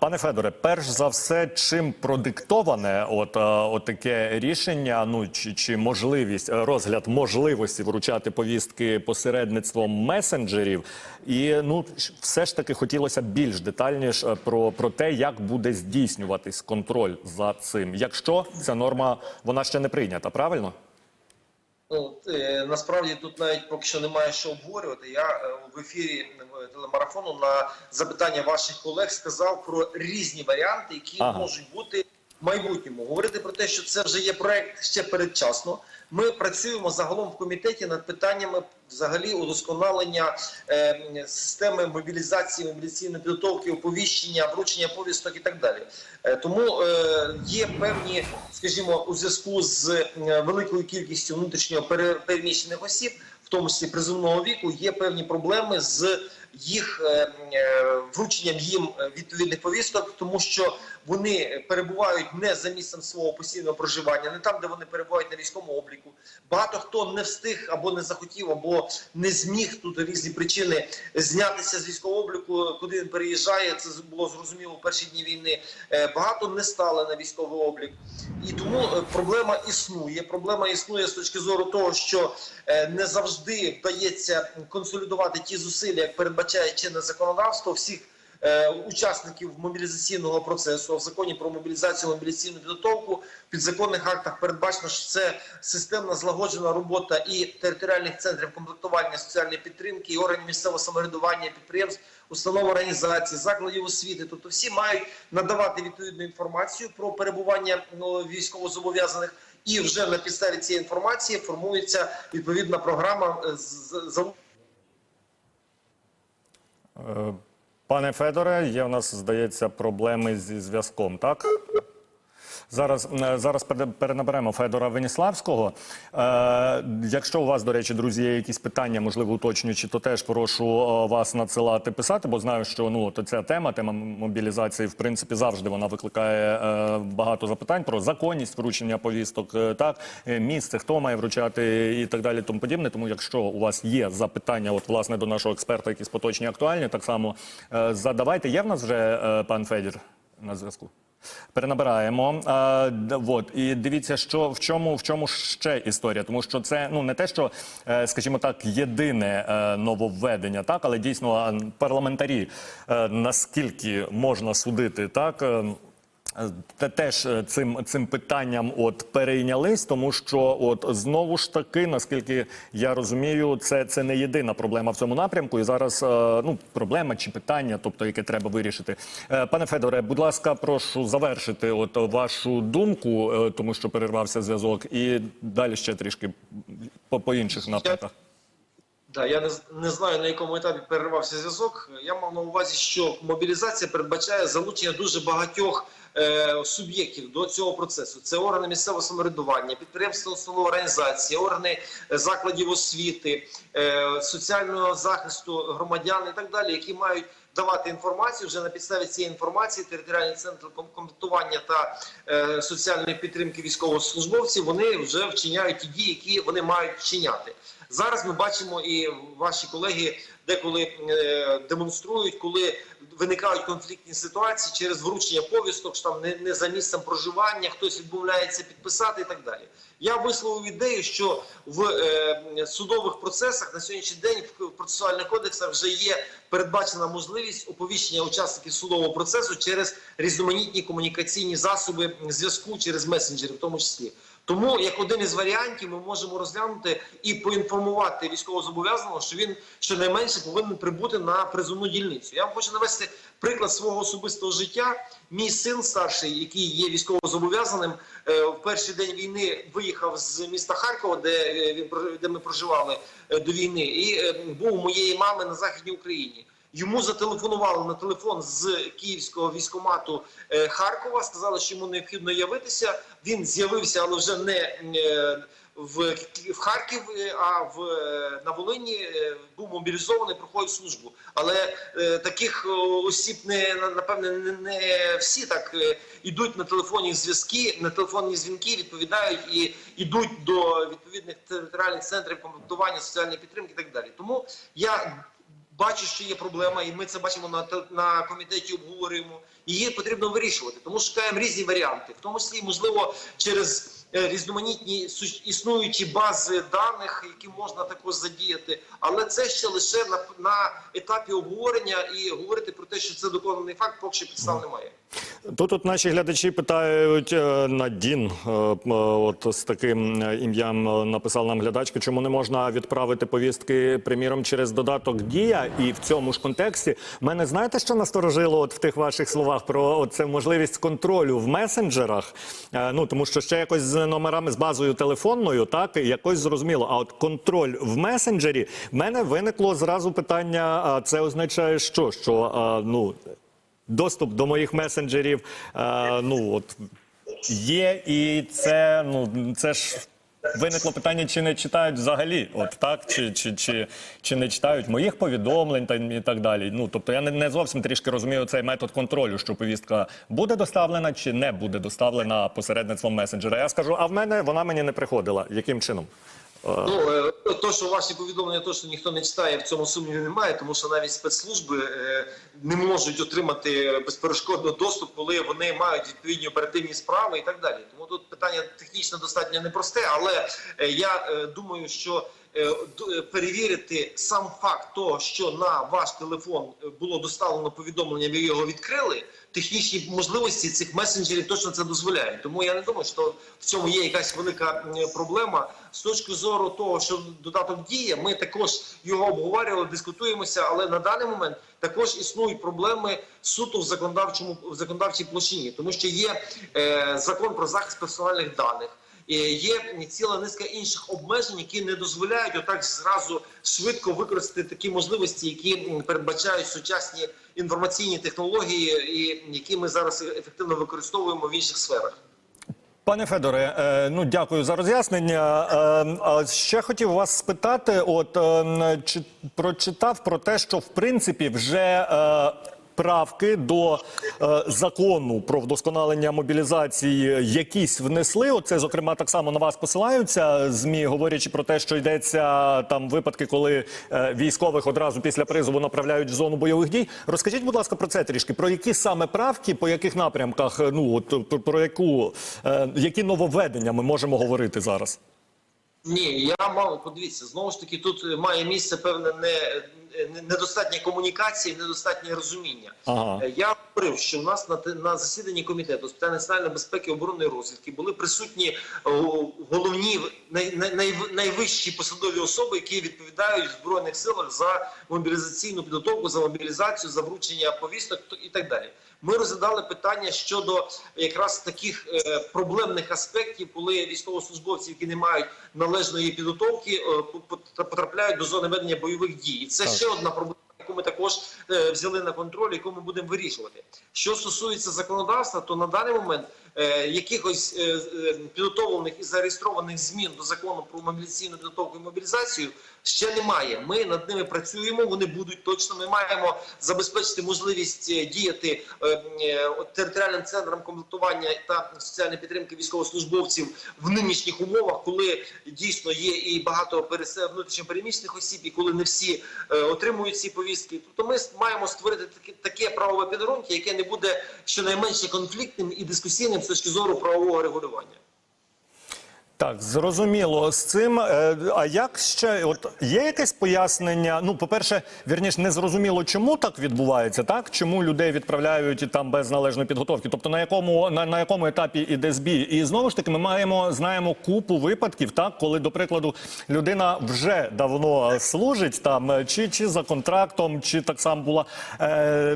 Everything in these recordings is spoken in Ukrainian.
Пане Федоре, перш за все, чим продиктоване от, е, от таке рішення, ну чи, чи можливість е, розгляд можливості вручати повістки посередництвом месенджерів, і ну все ж таки хотілося більш детальніше е, про, про те, як буде здійснюватись контроль за цим, якщо ця норма вона ще не прийнята, правильно? Ну, е, насправді тут навіть поки що немає що обговорювати. Я е, в ефірі телемарафону на запитання ваших колег сказав про різні варіанти, які Ага. можуть бути майбутньому. Говорити про те, що це вже є проект ще передчасно. Ми працюємо загалом в комітеті над питаннями взагалі удосконалення е, системи мобілізації, мобілізаційної підготовки, оповіщення, вручення повісток і так далі. Е, тому е, є певні, скажімо, у зв'язку з е, великою кількістю внутрішньо пере- переміщених осіб, в тому числі призовного віку, є певні проблеми з їх е, е, врученням їм відповідних повісток, тому що вони перебувають не за місцем свого постійного проживання, не там, де вони перебувають на військовому обліку. Багато хто не встиг або не захотів, або не зміг тут різні причини знятися з військового обліку, куди він переїжджає. Це було зрозуміло в перші дні війни. Е, Багато не стали на військовий облік, і тому е, проблема існує. Проблема існує з точки зору того, що е, не завжди вдається консолідувати ті зусилля, як передбачає чинне законодавство всіх. Е, Учасників мобілізаційного процесу А в законі про мобілізацію мобілізаційну підготовку в підзаконних актах передбачено, що це системна злагоджена робота і територіальних центрів комплектування соціальної підтримки, і органів місцевого самоврядування, підприємств, установ організацій, закладів освіти. Тобто всі мають надавати відповідну інформацію про перебування ну, військовозобов'язаних. І вже на підставі цієї інформації формується відповідна програма е, з- Е, Пане Федоре, є в нас, здається, проблеми зі зв'язком, так? Зараз, е, зараз пере- перенаберемо Федора Веніславського. Е, якщо у вас, до речі, друзі, є якісь питання, можливо, уточнюючі, то теж прошу е, вас надсилати писати, бо знаю, що ну, от ця тема, тема мобілізації, в принципі, завжди вона викликає е, багато запитань про законність вручення повісток, е, так, е, місце, хто має вручати і так далі, тому подібне. Тому, якщо у вас є запитання, от, власне, до нашого експерта, якісь поточні, актуальні, так само е, задавайте. Є в нас вже е, пан Федір на зв'язку? Перенабираємо. А, вот. І дивіться, що в чому, в чому ще історія, тому що це ну не те, що, е, скажімо так, єдине е, нововведення, так, але дійсно парламентарі, е, наскільки можна судити, так. Те теж е, цим цим питанням от перейнялись, тому що от знову ж таки, наскільки я розумію, це, це не єдина проблема в цьому напрямку. І зараз е, ну проблема чи питання, тобто яке треба вирішити. Е, Пане Федоре, будь ласка, прошу завершити от вашу думку, тому що перервався зв'язок, і далі ще трішки по, по інших напрямках. Да, я не, не знаю на якому етапі перервався зв'язок. Я мав на увазі, що мобілізація передбачає залучення дуже багатьох е, суб'єктів до цього процесу. Це органи місцевого самоврядування, підприємства, установи організації, органи е, закладів освіти, е, соціального захисту громадян і так далі, які мають давати інформацію вже на підставі цієї інформації. Територіальні центри комплектування та е, соціальної підтримки військовослужбовців вони вже вчиняють ті дії, які вони мають вчиняти. Зараз ми бачимо, і ваші колеги деколи е, демонструють, коли виникають конфліктні ситуації через вручення повісток, що там не, за місцем проживання, хтось відмовляється підписати і так далі. Я висловив ідею, що в е, судових процесах на сьогоднішній день в процесуальних кодексах вже є передбачена можливість оповіщення учасників судового процесу через різноманітні комунікаційні засоби зв'язку через месенджери, в тому числі. Тому як один із варіантів ми можемо розглянути і поінформувати військовозобов'язаного, що він щонайменше повинен прибути на призовну дільницю. Я вам хочу навести приклад свого особистого життя. Мій син старший, який є військовозобов'язаним, е, в перший день війни виїхав з міста Харкова, де е, він де ми проживали е, до війни, і був у моєї мами на західній Україні. Йому зателефонували на телефон з київського військомату е, Харкова. Сказали, що йому необхідно явитися. Він з'явився, але вже не е, в, в Харків, е, а в на Волині був мобілізований, проходив службу. Але таких осіб не напевне не, не всі так ідуть на телефонні зв'язки, на телефонні дзвінки, відповідають і йдуть до відповідних територіальних центрів комплектування, соціальної підтримки і так далі. Тому я бачу, що є проблема, і ми це бачимо на на комітеті. Обговорюємо Її потрібно вирішувати, тому шукаємо різні варіанти, в тому числі можливо через. е, Різноманітні існуючі бази даних, які можна також задіяти, але це ще лише на, на етапі обговорення і говорити про те, що це доконаний факт, поки що підстав немає. Тут от наші глядачі питають е, Надін, е, е, от з таким ім'ям написала нам глядачка, чому не можна відправити повістки, приміром, через додаток Дія. І в цьому ж контексті мене знаєте, що насторожило от в тих ваших словах про це можливість контролю в месенджерах. Е, Ну тому що ще якось з номерами з базою телефонною, так якось зрозуміло. А от контроль в месенджері в мене виникло зразу питання: а це означає, що? Що е, ну доступ до моїх месенджерів е, ну от є, і це ну це ж. Виникло питання, чи не читають взагалі, от так, чи, чи, чи, чи не читають моїх повідомлень та і так далі. Ну тобто я не, не зовсім трішки розумію цей метод контролю, що повістка буде доставлена чи не буде доставлена посередництвом месенджера. Я скажу, а в мене вона мені не приходила. Яким чином? Ну, е, то, що ваші повідомлення, то, що ніхто не читає, в цьому сумніві немає, тому що навіть спецслужби е, не можуть отримати безперешкодно доступ, коли вони мають відповідні оперативні справи і так далі. Тому тут питання технічно достатньо непросте, але е, я е, думаю, що е, е, перевірити сам факт того, що на ваш телефон е, було доставлено повідомлення, ви його відкрили. Технічні можливості цих месенджерів точно це дозволяють. Тому я не думаю, що в цьому є якась велика проблема. З точки зору того, що додаток діє, ми також його обговорювали, дискутуємося, але на даний момент також існують проблеми суто в законодавчому в законодавчій площині, тому що є е, закон про захист персональних даних. Е, Є ціла низка інших обмежень, які не дозволяють отак зразу швидко використати такі можливості, які передбачають сучасні інформаційні технології, і які ми зараз ефективно використовуємо в інших сферах. Пане Федоре, е, ну дякую за роз'яснення. Е, ще хотів вас спитати: от е, чи прочитав про те, що в принципі вже. Правки до е, закону про вдосконалення мобілізації якісь внесли. Оце, зокрема, так само на вас посилаються змі, говорячи про те, що йдеться там випадки, коли е, військових одразу після призову направляють в зону бойових дій. Розкажіть, будь ласка, про це трішки. Про які саме правки, по яких напрямках, е, ну от про, яку е, які нововведення ми можемо говорити зараз? Ні, я мав подивіться, знову ж таки, тут має місце певне не, не недостатня комунікації, недостатнє розуміння. Ага. Е, Я говорив, що в нас на на засіданні комітету з питань національної безпеки оборонної розвідки були присутні головні най, най, най- найвищі посадові особи, які відповідають в збройних силах за мобілізаційну підготовку, за мобілізацію, за вручення повісток і так далі. Ми розглядали питання щодо якраз таких е, проблемних аспектів, коли військовослужбовці, які не мають належної підготовки, е, по- по- потрапляють до зони ведення бойових дій. І це Так. ще одна проблема. Яку ми також е, взяли на контроль, яку ми будемо вирішувати. Що стосується законодавства, то на даний момент якихось е, е, підготовлених і зареєстрованих змін до закону про мобілізаційну підготовку і мобілізацію ще немає. Ми над ними працюємо. Вони будуть точно. Ми маємо забезпечити можливість е, діяти е, е, територіальним центрам комплектування та соціальної підтримки військовослужбовців в нинішніх умовах, коли дійсно є і багато внутрішньопереміщених осіб, і коли не всі е, отримують ці повістки. Тобто ми маємо створити таке, правове підґрунтя, яке не буде щонайменше конфліктним і дискусійним з точки зору правового регулювання. Так, зрозуміло з цим. Е, А як ще от є якесь пояснення? Ну, по-перше, вірніше, не зрозуміло, чому так відбувається, так чому людей відправляють там без належної підготовки? Тобто на якому на, на якому етапі іде збій? І знову ж таки, ми маємо знаємо купу випадків, так коли, до прикладу, людина вже давно служить там, е, чи, чи за контрактом, чи так само була е,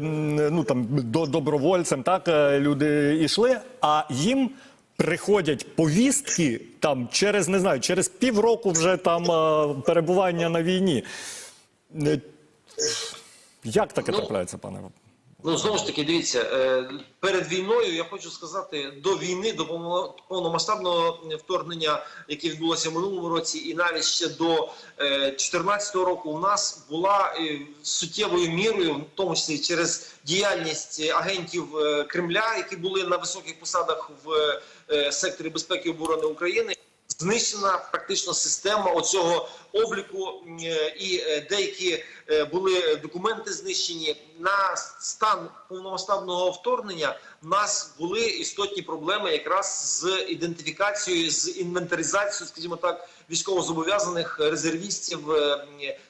ну там до добровольцем, так е, люди йшли, а їм. Приходять повістки там через не знаю, через півроку вже там е, перебування на війні. Е, Як таке Ну, трапляється, пане? Ну знову ж таки, дивіться, е, перед війною я хочу сказати, до війни, до повно- повномасштабного вторгнення, яке відбулося в минулому році, і навіть ще до 2014 року, у нас була е, суттєвою мірою, в тому числі через діяльність агентів е, Кремля, які були на високих посадах в е, секторі безпеки і оборони України. Знищена практично система оцього обліку е, і е, деякі е, були документи знищені. На стан повномасштабного вторгнення в нас були істотні проблеми якраз з ідентифікацією, з інвентаризацією, скажімо так, військовозобов'язаних резервістів, е,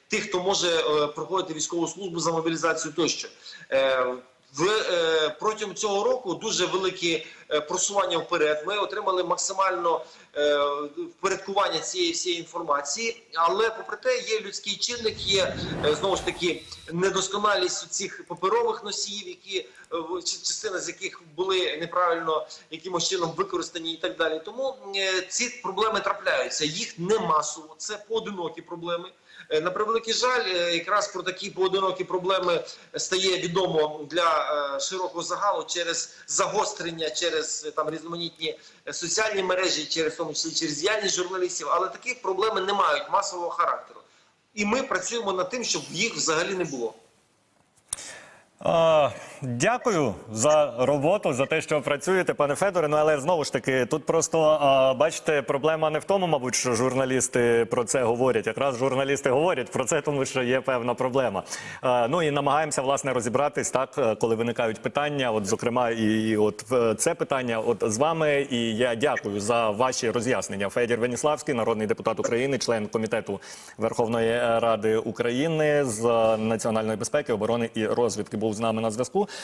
тих, хто може е, проходити військову службу за мобілізацію тощо. В е, протягом цього року дуже великі е, просування вперед. Ми отримали максимально е, впорядкування цієї всієї інформації, але попри те, є людський чинник, є е, знову ж таки недосконалість цих паперових носіїв, які е, частина з яких були неправильно якимось чином використані, і так далі. Тому е, ці проблеми трапляються. Їх не масово, це поодинокі проблеми. Е, На превеликий жаль, е, якраз про такі поодинокі проблеми стає відомо для е, широкого загалу через загострення, через там різноманітні соціальні мережі, через тому числі через діяльність журналістів. Але такі проблеми не мають масового характеру. І ми працюємо над тим, щоб їх взагалі не було. Дякую за роботу, за те, що працюєте, пане Федоре. Ну але знову ж таки, тут просто а, бачите, проблема не в тому, мабуть, що журналісти про це говорять. Якраз журналісти говорять про це, тому що є певна проблема. А, ну і намагаємося власне розібратись так, е, коли виникають питання. От, зокрема, і, і от це питання, от з вами. І я дякую за ваші роз'яснення. Федір Веніславський, народний депутат України, член комітету Верховної Ради України з національної безпеки, оборони і розвідки, був з нами на зв'язку.